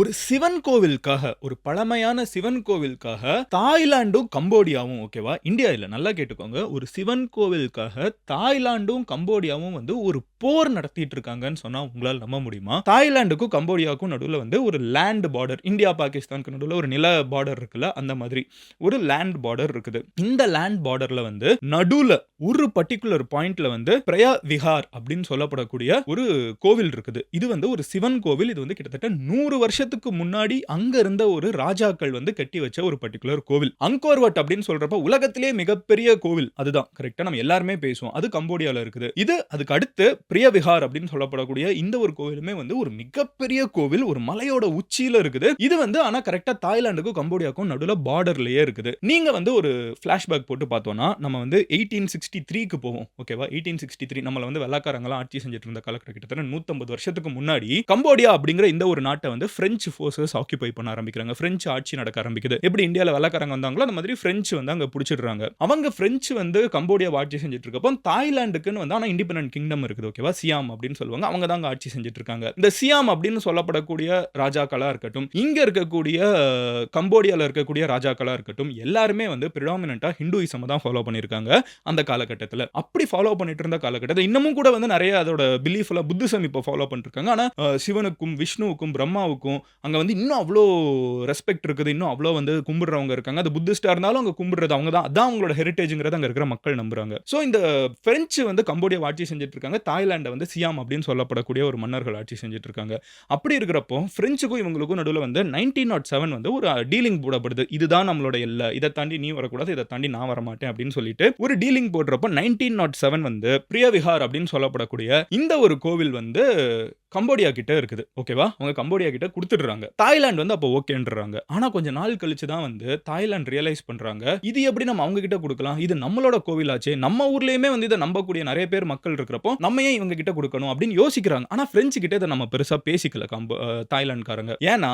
ஒரு சிவன் கோவிலுக்காக ஒரு பழமையான சிவன் கோவிலுக்காக தாய்லாண்டும் கம்போடியாவும் ஓகேவா இந்தியா இல்லை நல்லா கேட்டுக்கோங்க. ஒரு சிவன் கோவிலுக்காக தாய்லாண்டும் கம்போடியாவும் வந்து ஒரு போர் நடத்திட்டு இருக்காங்கன்னு சொன்னா உங்களால் நம்ப முடியுமா? தாய்லாண்டுக்கும் கம்போடியாவுக்கும் நடுவில் வந்து ஒரு லேண்ட் பார்டர் இந்தியா பாகிஸ்தானுக்கு நடுவில் ஒரு நில பார்டர் இருக்குல்ல அந்த மாதிரி ஒரு லேண்ட் பார்டர் இருக்குது. இந்த லேண்ட் பார்டர்ல வந்து நடுவுல ஒரு பர்டிகுலர் பாயிண்ட்ல வந்து பிரயா விஹார் அப்படின்னு சொல்லப்படக்கூடிய ஒரு கோவில் இருக்குது. இது வந்து ஒரு சிவன் கோவில் இது வந்து கிட்டத்தட்ட நூறு வருஷம் வருஷத்துக்கு முன்னாடி அங்க இருந்த ஒரு ராஜாக்கள் வந்து கட்டி வச்ச ஒரு பர்டிகுலர் கோவில். அங்கோர்வட் அப்படின்னு சொல்றப்ப உலகத்திலே மிகப்பெரிய கோவில். அதுதான் கரெக்டா நம்ம எல்லாருமே பேசுவோம். அது கம்போடியால இருக்குது. இது அதுக்கு அடுத்து பிரிய விஹார் அப்படின்னு சொல்லப்படக்கூடிய இந்த ஒரு கோவிலுமே வந்து ஒரு மிகப்பெரிய கோவில். ஒரு மலையோட உச்சியில இருக்குது. இது வந்து ஆனா கரெக்டா தாய்லாந்துக்கும் கம்போடியாக்கும் நடுவில் பார்டர்லயே இருக்குது. நீங்க வந்து ஒரு பிளாஷ்பேக் போட்டு பார்த்தோம்னா நம்ம வந்து எயிட்டீன் சிக்ஸ்டி த்ரீக்கு போவோம். ஓகேவா எயிட்டீன் சிக்ஸ்டி த்ரீ நம்மள வந்து வெள்ளக்காரங்களாம் ஆட்சி செஞ்சுட்டு இருந்த காலக்கட்ட கிட்டத்தட்ட நூத்தம்பது வருஷத்துக்கு முன்னாடி கம்போடியா அப்படிங்கிற இந்த ஒரு நாட்டை வந்து பிரெஞ்சு ஃபோர்ஸஸ் ஆக்கியபை பண்ண ஆரம்பிக்கிறாங்க. பிரெஞ்சு ஆட்சி நடக்க ஆரம்பிக்குது. எப்படி இந்தியாவில் வெள்ளக்காரங்க வந்தாங்களோ அந்த மாதிரி பிரெஞ்சு வந்து அங்கே பிடிச்சிடுறாங்க. அவங்க பிரெஞ்சு வந்து கம்போடியா ஆட்சி செஞ்சுட்டு இருக்கப்போ தாய்லாந்துக்குன்னு வந்து ஆனால் இண்டிபெண்டன்ட் கிங்டம் இருக்குது ஓகேவா சியாம் அப்படின்னு சொல்லுவாங்க. அவங்க தான் ஆட்சி செஞ்சுட்டு இருக்காங்க இந்த சியாம் அப்படின்னு சொல்லப்படக்கூடிய ராஜாக்களாக இருக்கட்டும் இங்கே இருக்கக்கூடிய கம்போடியாவில் இருக்கக்கூடிய ராஜாக்களாக இருக்கட்டும் எல்லாருமே வந்து பிரிடாமினாக ஹிந்துயிசம் தான் ஃபாலோ பண்ணியிருக்காங்க அந்த காலகட்டத்தில். அப்படி ஃபாலோ பண்ணிட்டு இருந்த காலகட்டத்தில் இன்னமும் கூட வந்து நிறைய அதோட பிலீஃப்ல புத்திசம் இப்போ ஃபாலோ பண்ணிருக்காங்க ஆனால் சிவனுக்கும் விஷ்ணுவுக்கும் பிரம்மாவுக்கும் அங்கே வந்து இன்னும் அவ்வளோ ரெஸ்பெக்ட் இருக்குது. இன்னும் அவ்வளோ வந்து கும்பிடுறவங்க இருக்காங்க. அது புத்திஸ்டாக இருந்தாலும் அங்கே கும்பிடுறது அவங்க தான். அதான் அவங்களோட ஹெரிட்டேஜ்ங்கிறத அங்கே இருக்கிற மக்கள் நம்புறாங்க. ஸோ இந்த ஃப்ரெஞ்சு வந்து கம்போடியா ஆட்சி செஞ்சுட்டு இருக்காங்க தாய்லாண்டை வந்து சியாம் அப்படின்னு சொல்லப்படக்கூடிய ஒரு மன்னர்கள் ஆட்சி செஞ்சுட்டு இருக்காங்க அப்படி இருக்கிறப்போ ஃப்ரெஞ்சுக்கும் இவங்களுக்கும் நடுவில் வந்து நைன்டீன் நாட் செவன் வந்து ஒரு டீலிங் போடப்படுது. இதுதான் நம்மளோட எல்லை. இதை தாண்டி நீ வரக்கூடாது. இதை தாண்டி நான் வர மாட்டேன் அப்படின்னு சொல்லிட்டு ஒரு டீலிங் போடுறப்போ நைன்டீன் நாட் செவன் வந்து பிரியவிஹார் அப்படின்னு சொல்லப்படக்கூடிய இந்த ஒரு கோவில் வந்து கம்போடியா கிட்ட இருக்குது ஓகேவா அவங்க கம்போடியா கிட்ட கொடுத்துடுறாங்க. தாய்லாந்து வந்து அப்போ ஓகேன்றாங்க ஆனா கொஞ்ச நாள் கழிச்சு தான் வந்து தாய்லாந்து ரியலைஸ் பண்றாங்க. இது எப்படி நம்ம அவங்க கிட்ட கொடுக்கலாம்? இது நம்மளோட கோவிலாச்சே. நம்ம ஊர்லயுமே வந்து இதை நம்பக்கூடிய நிறைய பேர் மக்கள் இருக்கிறப்போ நம்ம ஏன் இவங்க கிட்ட கொடுக்கணும் அப்படின்னு யோசிக்கிறாங்க. ஆனா பிரெஞ்சு கிட்ட இதை நம்ம பெருசா பேசிக்கல கம்போ தாய்லாந்துக்காரங்க. ஏன்னா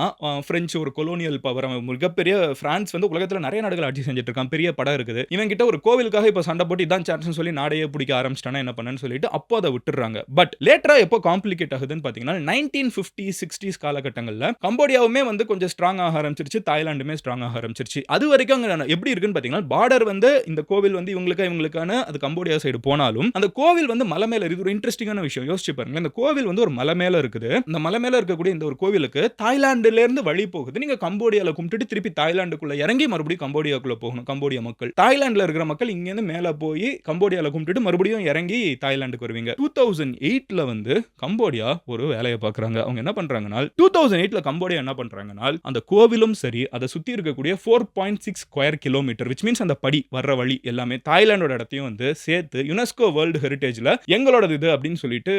பிரெஞ்சு ஒரு கொலோனியல் பவர் மிகப்பெரிய பிரான்ஸ் வந்து உலகத்துல நிறைய நாடுகள் ஆட்சி செஞ்சுட்டு இருக்கான். பெரிய படம் இருக்குது. இவன் கிட்ட ஒரு கோவிலுக்காக இப்போ சண்டை போட்டு இதான் சான்ஸ் சொல்லி நாடையே பிடிக்க ஆரம்பிச்சிட்டானா என்ன பண்ணேன்னு சொல்லிட்டு அப்போ அதை விட்டுறாங்க பட் லேட்டரா எப்போ காம்ப்ளிகேட் ஆகுதுன்னு பார்த்தீங்கன்னா நைன்டீன் ஃபிஃப்டி சிக்ஸ்டிஸ் காலகட்டங்களில் கம்போடியாவுமே வந்து கொஞ்சம் ஸ்ட்ராங் ஆக ஆரம்பிச்சிருச்சு தாய்லாண்டுமே ஸ்ட்ராங் ஆக ஆரம்பிச்சிருச்சு. அது வரைக்கும் அங்கே எப்படி இருக்குன்னு பார்த்தீங்கன்னா பார்டர் வந்து இந்த கோவில் வந்து இவங்களுக்கு இவங்களுக்கான அது கம்போடியா சைடு போனாலும் அந்த கோவில் வந்து மலை மேலே இருக்குது. ஒரு இன்ட்ரெஸ்டிங்கான விஷயம் யோசிச்சு பாருங்க இந்த கோவில் வந்து ஒரு மலை மேல இருக்குது. இந்த மலை மேல இருக்கக்கூடிய இந்த ஒரு கோவிலுக்கு தாய்லாந்துல இருந்து வழி போகுது. நீங்க கம்போடியால கும்பிட்டுட்டு திருப்பி தாய்லாந்துக்குள்ள இறங்கி மறுபடியும் கம்போடியாக்குள்ள போகணும் கம்போடியா மக்கள். தாய்லாந்துல இருக்கிற மக்கள் இங்கேருந்து மேலே மேல போய் கம்போடியால கும்பிட்டுட்டு மறுபடியும் இறங்கி தாய்லாண்டுக்கு வருவீங்க. டூ தௌசண்ட் எயிட்டில் வந்து கம்போடியா ஒரு வேலையை பார்க்குறாங்க. அவங்க என்ன பண்றாங்கன்னா டூ தௌசண்ட் எயிட்டில் கம்போடியா என்ன பண்றாங்கன்னா அந்த கோவிலும் சரி அதை சுற்றி இருக்கக்கூடிய four point six square kilometre which means அந்த படி வர்ற வழி எல்லாமே தாய்லாண்டோட இடத்தையும் வந்து சேர்த்து யுனெஸ்கோ வேர்ல்டு ஹெரிட்டேஜில் எங்களோடது இது அப்படின்னு சொல்லிட்டு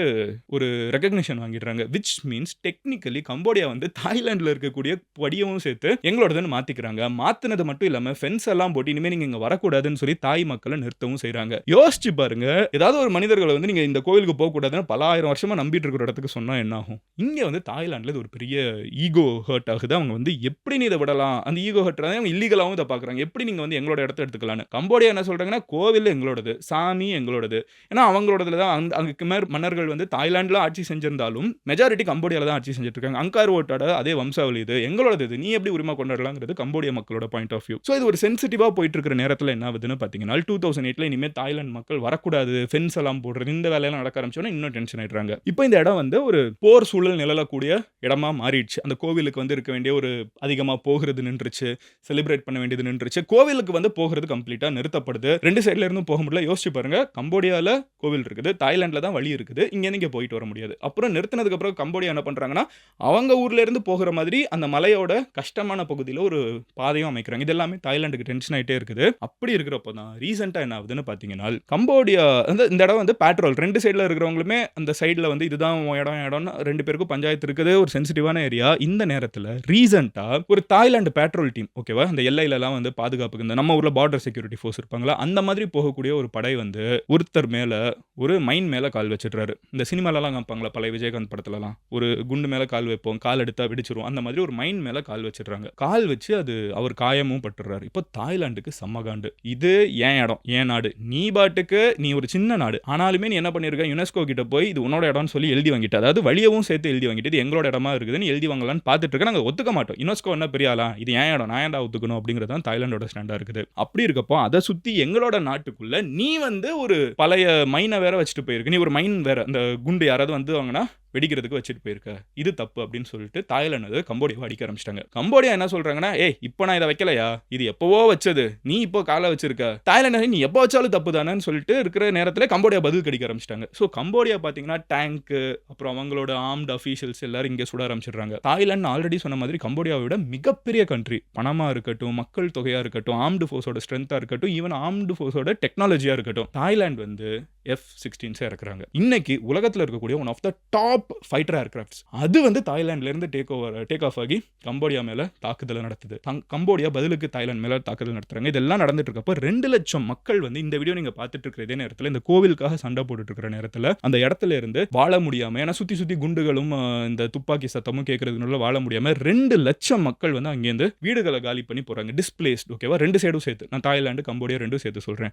ஒரு ரெகக்னிஷன் வாங்கிடுறாங்க. விச் மீன்ஸ் டெக்னிக்கலி கம்போடியா வந்து தாய்லாண்டில் இருக்கக்கூடிய படியவும் சேர்த்து எங்களோடதுன்னு மாற்றிக்கிறாங்க மாற்றினது மட்டும் இல்லாமல் ஃபென்ஸ் எல்லாம் போட்டு இனிமேல் நீங்கள் இங்கே வரக்கூடாதுன்னு சொல்லி தாய் மக்களை நிறுத்தவும் செய்கிறாங்க யோசிச்சு பாருங்க. ஏதாவது ஒரு மனிதர்களை வந்து நீங்கள் இந்த கோவிலுக்கு போகக்கூடாதுன்னு பல ஆயிரம் வருஷமாக நம்பிட்டு இருக்கிற இடத்துக்கு சொன்னா என்ன ஆகும் இங்கே வந்து தாய்லாண்டில் இது ஒரு பெரிய ஈகோ ஹர்ட் ஆகுது. அவங்க வந்து எப்படி நீ இதை விடலாம்? அந்த ஈகோ ஹர்ட் அவங்க இல்லீகலாகவும் இதை பார்க்குறாங்க. எப்படி நீங்கள் வந்து எங்களோட இடத்த எடுத்துக்கலாம்னு? கம்போடியா என்ன சொல்றாங்கன்னா கோவில் எங்களோடது சாமி எங்களோடது. ஏன்னா அவங்களோடதுல தான் அந்த அங்கே மேற் மன்னர்கள் வந்து தாய்லாண்டில் ஆட்சி செஞ்சிருந்தாலும் மெஜாரிட்டி கம்போடியாவில் தான் ஆட்சி செஞ்சுட்டு இருக்காங்க அங்கார் ஓட்டோட அதே வம்சாவளி இது. எங்களோடது இது. நீ எப்படி உரிமை கொண்டாடலாங்கிறது கம்போடியா மக்களோட பாயிண்ட் ஆஃப் வியூ ஸோ இது ஒரு சென்சிட்டிவாக போயிட்டு இருக்கிற நேரத்தில் என்ன ஆகுதுன்னு பார்த்தீங்கன்னா டூ தௌசண்ட் எயிட்டில் இனிமேல் தாய்லாந்து மக்கள் வரக்கூடாது. ஃபென்ஸ் எல்லாம் போடுறது இந்த வேலையெல்லாம் நடக்க ஆரம்பிச்சோன்னா இன்னும் டென்ஷன் ஆயிடுறாங்க. இப்போ இந்த இடம் வந்து ஒரு ஒரு போர் சூழல் நிழலக்கூடிய இடமா மாறிடுச்சு. அந்த கோவிலுக்கு வந்து இருக்க வேண்டிய ஒரு அதிகமாக போகிறது நின்றுச்சு செலிப்ரேட் பண்ண வேண்டியது நின்றுச்சு. கோவிலுக்கு வந்து போகிறது கம்ப்ளீட்டாக நிறுத்தப்படுது. ரெண்டு சைட்ல இருந்தும் போக முடியல. யோசிச்சு பாருங்க. கம்போடியால கோவில் இருக்குது. தாய்லாண்டில் தான் வழி இருக்குது. இங்க இங்கே போயிட்டு வர முடியாது. அப்புறம் நிறுத்தினதுக்கு அப்புறம் கம்போடியா என்ன பண்றாங்கன்னா அவங்க ஊர்ல இருந்து போகிற மாதிரி அந்த மலையோட கஷ்டமான பகுதியில் ஒரு பாதையும் அமைக்கிறாங்க. இது எல்லாமே தாய்லாண்டுக்கு டென்ஷன் ஆயிட்டே இருக்குது. அப்படி இருக்கிறப்போ தான் ரீசெண்டாக என்ன ஆகுதுன்னு பார்த்தீங்கன்னா கம்போடியா வந்து இந்த இடம் வந்து பேட்ரோல் ரெண்டு சைடில் இருக்கிறவங்களுமே அந்த சைடில் வந்து இதுதான் உன் இடம் இடம்னா ரெண்டு பேருக்கும் பஞ்சாயத்து இருக்குது ஒரு சென்சிட்டிவான ஏரியா இந்த நேரத்தில் ரீசெண்டாக ஒரு தாய்லாந்து பேட்ரோல் டீம் ஓகேவா அந்த எல்லையிலலாம் வந்து பாதுகாப்புக்கு இந்த நம்ம ஊரில் பார்டர் செக்யூரிட்டி ஃபோர்ஸ் இருப்பாங்களா? அந்த மாதிரி போகக்கூடிய ஒரு படை வந்து ஒருத்தர் மேலே ஒரு மைன் மேலே கால் வச்சிடுறாரு. இந்த சினிமாலலாம் காமிப்பாங்களா? பழைய விஜயகாந்த் படத்துலலாம். ஒரு குண்டு மேலே கால் வைப்போம் கால் எடுத்தா வெடிச்சிரும். அந்த மாதிரி ஒரு மைன் மேலே கால் வச்சிடுறாங்க. கால் வச்சு அது அவர் காயமும் பட்டுறாரு. இப்போ தாய்லாந்துக்கு செம்மகாண்டு இது ஏன் இடம்? ஏன் நாடு? நீ பாட்டுக்கு நீ ஒரு சின்ன நாடு. ஆனாலுமே நீ என்ன பண்ணியிருக்க யுனெஸ்கோ கிட்ட போய் இது உன்னோட இடம்னு சொல்லி எழுதி வாங்கிட்ட. அதாவது வழியவும் சேர்த்து எழுதி வாங்கிட்டு இது எங்களோட இடமா இருக்குதுன்னு எழுதி வாங்கலாம்னு பார்த்துட்டு இருக்க நாங்கள் ஒத்துக்க மாட்டோம். யுனெஸ்கோ என்ன பெரிய இது ஏன் இடம்? நான் ஏன்டா ஒத்துக்கணும்? அப்படிங்கிறது தான் தாய்லாண்டோட ஸ்டாண்டா இருக்குது. அப்படி இருக்கப்போ அதை சுத்தி எங்களோட நாட்டுக்குள்ள நீ வந்து ஒரு பழைய மைனை வேற வச்சுட்டு போயிருக்கு. நீ ஒரு மைன் வேற அந்த குண்டு யாராவது வந்து வாங்கினா வெடிக்கிறதுக்கு வச்சுட்டு போயிருக்க. இது தப்பு அப்படின்னு சொல்லிட்டு தாய்லாந்து கம்போடியாவை அடிக்க ஆரம்பிச்சிட்டாங்க. கம்போடியா என்ன சொல்றாங்கன்னா ஏய் இப்போ நான் இதை வைக்கலையா? இது எப்பவோ வச்சது. நீ இப்போ காலை வச்சிருக்க. தாய்லாந்து நீ எப்போ வச்சாலும் தப்பு தானேன்னு சொல்லிட்டு இருக்கிற நேரத்தில் கம்போடியா பதில் கடிக்க ஆரம்பிச்சிட்டாங்க. ஸோ கம்போடியா பார்த்தீங்கன்னா டேங்க்கு அப்புறம் அவங்களோட ஆர்ம்டு அஃபீஷியல்ஸ் எல்லாரும் இங்கே சுட ஆரம்பிச்சிடுறாங்க. தாய்லாந்து ஆல்ரெடி சொன்ன மாதிரி கம்போடியாவை விட மிகப்பெரிய கண்ட்ரி பணமாக இருக்கட்டும் மக்கள் தொகையாக இருக்கட்டும் ஆர்ம்டு ஃபோர்ஸோட ஸ்ட்ரென்த்தாக இருக்கட்டும் ஈவன் ஆர்ம்டு ஃபோர்ஸோட டெக்னாலஜியாக இருக்கட்டும் தாய்லாந்து வந்து எஃப் சிக்ஸ்டீன்ஸாக இறக்குறாங்க. இன்னைக்கு உலகத்தில் இருக்கக்கூடிய one of the top fighter aircrafts அது வந்து தாய்லாண்ட்லேருந்து டேக் ஓவர் டேக் ஆஃப் ஆகி கம்போடியா மேலே தாக்குதலை நடத்துது. கம்போடியா பதிலுக்கு தாய்லாந்து மேலே தாக்குதல் நடத்துறாங்க. இதெல்லாம் நடந்துட்டு இருக்கப்போ ரெண்டு லட்சம் மக்கள் வந்து இந்த வீடியோ நீங்கள் பார்த்துட்டு இருக்கிற இதே நேரத்தில் இந்த கோவிலுக்காக சண்டை போட்டுட்டு இருக்கிற நேரத்தில் அந்த இடத்துல இருந்து வாழ முடியாமல் ஏன்னா சுற்றி சுற்றி குண்டுகளும் இந்த துப்பாக்கி சத்தமும் கேட்கறதுனால வாழ முடியாமல் ரெண்டு லட்சம் மக்கள் வந்து அங்கேருந்து வீடுகளை காலி பண்ணி போகிறாங்க டிஸ்பிளேஸ்ட் ஓகேவா ரெண்டு சைடும் சேர்த்து. நான் தாய்லாந்து கம்போடியா ரெண்டும் சேர்த்து சொல்கிறேன்